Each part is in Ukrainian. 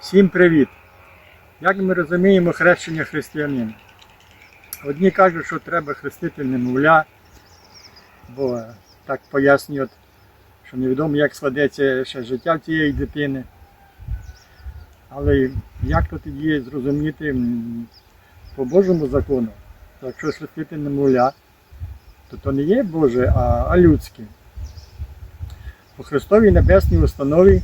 Всім привіт! Як ми розуміємо хрещення християнина? Одні кажуть, що треба хрестити немовля, бо так пояснюють, що невідомо, як складеться ще життя цієї дитини. Але як то тоді зрозуміти по Божому закону, якщо хрестити немовля, то то не є Боже, а, людське. По Христовій небесній установі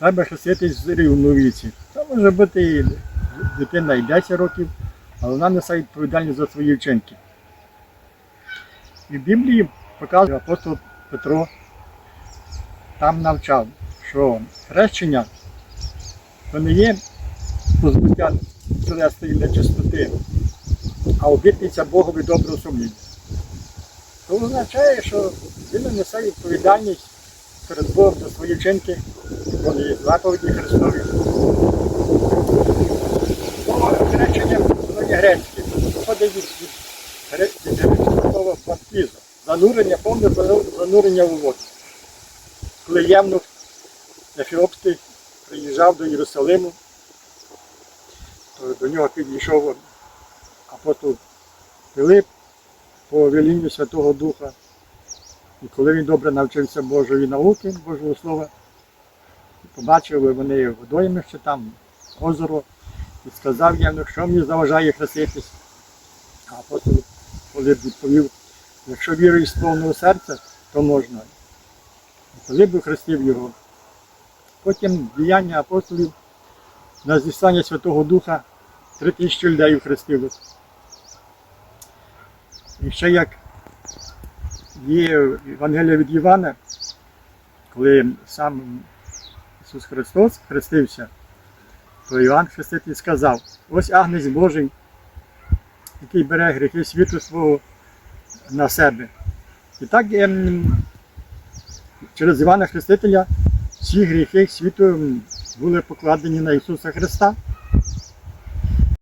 треба хреститись в рівному віці. Це може бути і дитина і 10 років, але вона несе відповідальність за свої вчинки. І в Біблії показує апостол Петро там навчав, що хрещення то не є позбуття тілесної нечистоти, а обітниця Богові доброго сумління. Це означає, що він несе відповідальність перед Богом за свої вчинки, вони заповіді Христові. Слово хрещення воно є грецьке, походить від, від, від грецького слова баптизм, занурення, повне занурення у воду. Коли Євнух Ефіопський приїжджав до Єрусалиму, то до нього підійшов апостол Филип по велінню Святого Духа. І коли він добре навчився Божої науки, Божого Слова, побачив вони водоймище там, озеро, і сказав йому, що мені заважає хреститись. А апостол Филип відповів, якщо віруєш з повного серця, то можна. Филип би хрестив його. Потім діяння апостолів на зіслання Святого Духа три тисячі людей хрестилось. І ще як є Євангелія від Івана, коли сам Ісус Христос хрестився, то Іван Хреститель сказав, ось Агнець Божий, який бере гріхи світу свого на себе. І так ем, через Івана Хрестителя всі гріхи світу були покладені на Ісуса Христа.